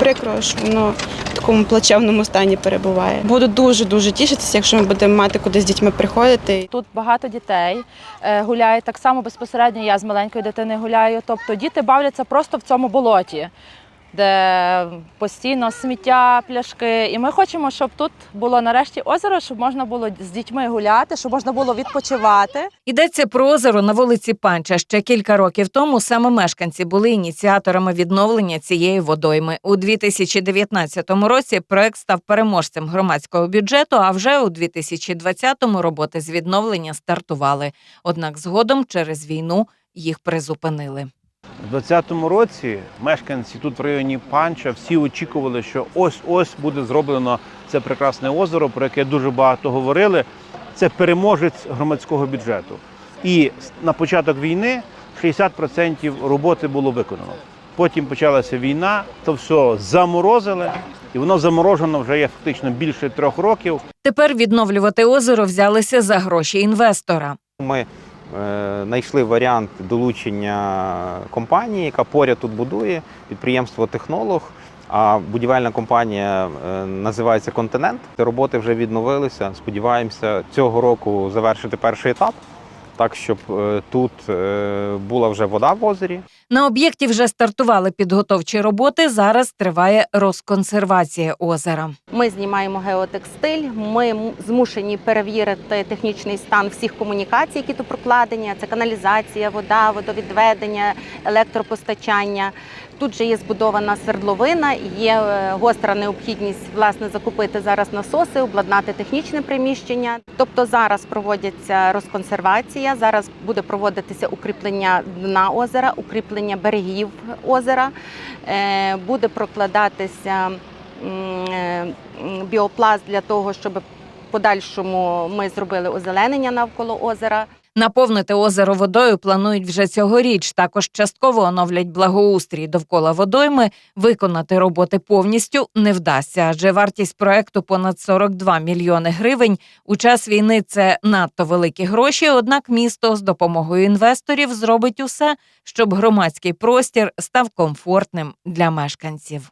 прикро, що воно в такому плачевному стані перебуває. Буду дуже дуже тішитися, якщо ми будемо мати куди з дітьми приходити. Тут багато дітей е, гуляють так само безпосередньо. Я з маленькою дитиною гуляю. Тобто діти бавляться просто в цьому болоті, де постійно сміття, пляшки. І ми хочемо, щоб тут було нарешті озеро, щоб можна було з дітьми гуляти, щоб можна було відпочивати. Йдеться про озеро на вулиці Панча. Ще кілька років тому саме мешканці були ініціаторами відновлення цієї водойми. У 2019 році проект став переможцем громадського бюджету. А вже у 2020-му роботи з відновлення стартували. Однак згодом через війну їх призупинили. У 2020 році мешканці тут в районі Панча всі очікували, що ось-ось буде зроблено це прекрасне озеро, про яке дуже багато говорили. Це переможець громадського бюджету. І на початок війни 60% роботи було виконано. Потім почалася війна, то все заморозили, і воно заморожено вже є фактично більше трьох років. Тепер відновлювати озеро взялися за гроші інвестора. Ми знайшли варіант долучення компанії, яка поряд тут будує підприємство Технолог. А будівельна компанія е, називається Континент. Роботи вже відновилися. Сподіваємося, цього року завершити перший етап, так щоб е, тут е, була вже вода в озері. На об'єкті вже стартували підготовчі роботи. Зараз триває розконсервація озера. Ми знімаємо геотекстиль. Ми змушені перевірити технічний стан всіх комунікацій, які тут прокладені. Це каналізація, вода, водовідведення, електропостачання. Тут же є збудована свердловина, є е, гостра необхідність власне закупити зараз насоси, обладнати технічне приміщення. Тобто зараз проводиться розконсервація. Зараз буде проводитися укріплення дна озера, укріплення берегів озера, Е, буде прокладатися е, біопласт для того, щоб в подальшому ми зробили озеленення навколо озера. Наповнити озеро водою планують вже цьогоріч. Також частково оновлять благоустрій довкола водойми. Виконати роботи повністю не вдасться, адже вартість проекту понад 42 мільйони гривень. У час війни це надто великі гроші. Однак місто з допомогою інвесторів зробить усе, щоб громадський простір став комфортним для мешканців.